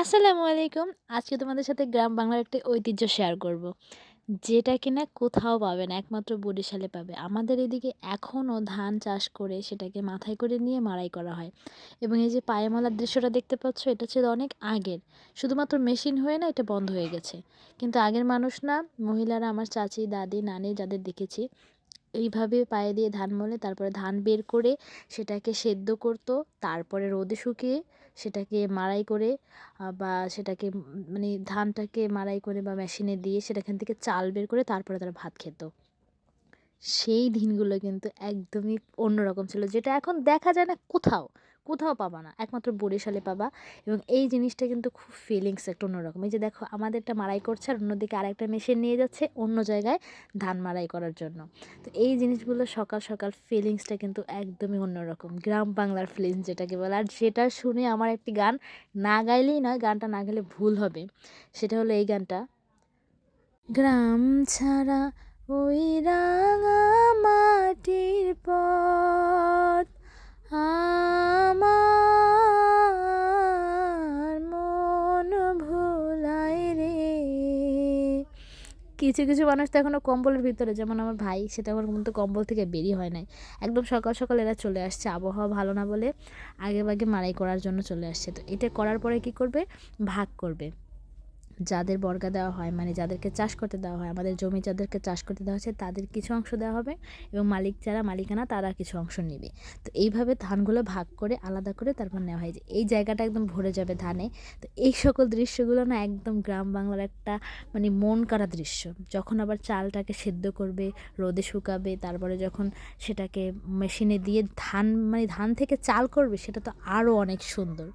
আসসালামু আলাইকুম। আজকে তোমাদের সাথে গ্রাম বাংলার একটা ঐতিহ্য শেয়ার করব। যেটা কিনা কোথাও পাবে না, একমাত্র বরিশালে পাবে। আমাদের এদিকে এখনও ধান চাষ করে সেটাকে মাথায় করে নিয়ে মাড়াই করা হয়। এবং এই যে পায়ে মলার দৃশ্যটা দেখতে পাচ্ছ এটা ছিল অনেক আগের। শুধুমাত্র মেশিন হয়ে না এটা বন্ধ হয়ে গেছে। কিন্তু আগের মানুষ না মহিলারা আমার চাচি, দাদি, নানি যাদের দেখেছি এইভাবে পায়ে দিয়ে ধান মলে, তারপরে ধান বের করে সেটাকে সেদ্ধ করতো। তারপরে রোদে শুকিয়ে সেটাকে মাড়াই করে বা সেটাকে মানে ধানটাকে মাড়াই করে বা মেশিনে দিয়ে সেটাখান থেকে চাল বের করে তারপরে তারা ভাত খেত। সেই দিনগুলো কিন্তু একদমই অন্যরকম ছিল। যেটা এখন দেখা যায় না কোথাও কোথাও পাবা না। একমাত্র বরিশালে পাবা এবং এই জিনিসটা কিন্তু খুব ফিলিংস একটা অন্যরকম। এই যে দেখো, আমাদেরটা মাড়াই করছে আর অন্যদিকে আরেকটা মেশিন নিয়ে যাচ্ছে অন্য জায়গায় ধান মাড়াই করার জন্য। তো এই জিনিসগুলো সকাল সকাল ফিলিংসটা কিন্তু একদমই অন্যরকম। গ্রাম বাংলার ফিলিংস যেটাকে বলে। আর যেটা শুনে আমার একটি গান না গাইলেই নয়, গানটা না গেলে ভুল হবে। সেটা হলো এই গানটা। গ্রাম ছাড়া ওই রাঙা মাটির পথ আমার মন ভোলায় রে। কিছু কিছু মানুষ তো এখনও কম্বলের ভিতরে, যেমন আমার ভাই, সেটা এখন কিন্তু কম্বল থেকে বেরিয়ে হয় নাই। একদম সকাল সকাল এরা চলে আসছে, আবহাওয়া ভালো না বলে আগে ভাগে মারাই করার জন্য চলে আসছে। তো এটা করার পরে কি করবে? ভাগ করবে। যাদের বর্গা দেওয়া হয় মানে যাদেরকে চাষ করতে দেওয়া হয়, আমাদের জমি যাদেরকে চাষ করতে দেওয়া হচ্ছে, তাদের কিছু অংশ দেওয়া হবে এবং মালিক যারা মালিকানা তারা কিছু অংশ নেবে। তো এইভাবে ধানগুলো ভাগ করে আলাদা করে তারপর নেওয়া হয়। যে এই জায়গাটা একদম ভরে যাবে ধানে। তো এই সকল দৃশ্যগুলো না একদম গ্রাম বাংলার একটা মানে মন কাড়া দৃশ্য। যখন আবার চালটাকে সেদ্ধ করবে, রোদে শুকাবে, তারপরে যখন সেটাকে মেশিনে দিয়ে ধান মানে ধান থেকে চাল করবে, সেটা তো আরও অনেক সুন্দর।